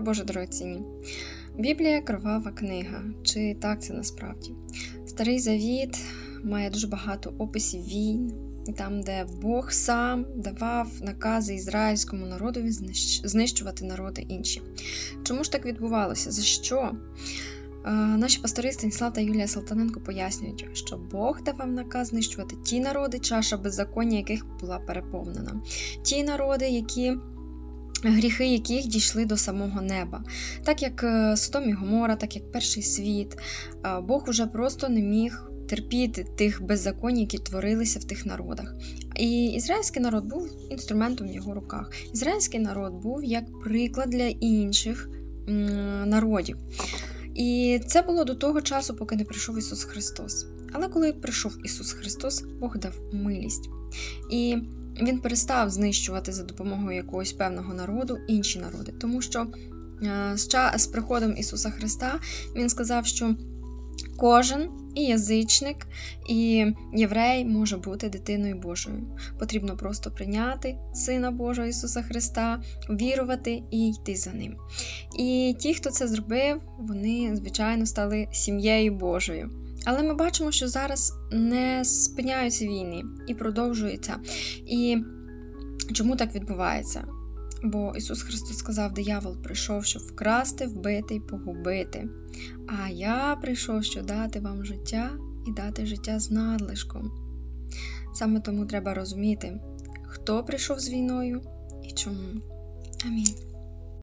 Дорогоцінні. Біблія кровава книга. Чи так це насправді? Старий Завіт має дуже багато описів війн, там, де Бог сам давав накази ізраїльському народові знищувати народи інші. Чому ж так відбувалося? За що? Е, Наші пастори Станіслав та Юлія Салтаненко пояснюють, що Бог давав наказ знищувати ті народи, чаша беззаконня яких була переповнена, ті народи, які гріхи яких дійшли до самого неба. Так як е, Содом і Гомора, так як перший світ, е, Бог уже просто не міг терпіти тих беззаконь, які творилися в тих народах. І ізраїльський народ був інструментом в його руках. Ізраїльський народ був як приклад для інших народів. І це було до того часу, поки не прийшов Ісус Христос. Але коли прийшов Ісус Христос, Бог дав милість. І він перестав знищувати за допомогою якогось певного народу інші народи, тому що е, з, приходом Ісуса Христа Він сказав, що кожен і язичник, і єврей може бути дитиною Божою. Потрібно просто прийняти Сина Божого Ісуса Христа, вірувати і йти за ним. І ті, хто це зробив, вони, звичайно, стали сім'єю Божою. Але ми бачимо, що зараз не спиняються війни і продовжуються. І чому так відбувається? Бо Ісус Христос сказав, диявол прийшов, щоб вкрасти, вбити і погубити. А я прийшов, щоб дати вам життя і дати життя з надлишком. Саме тому треба розуміти, хто прийшов з війною і чому. Амінь.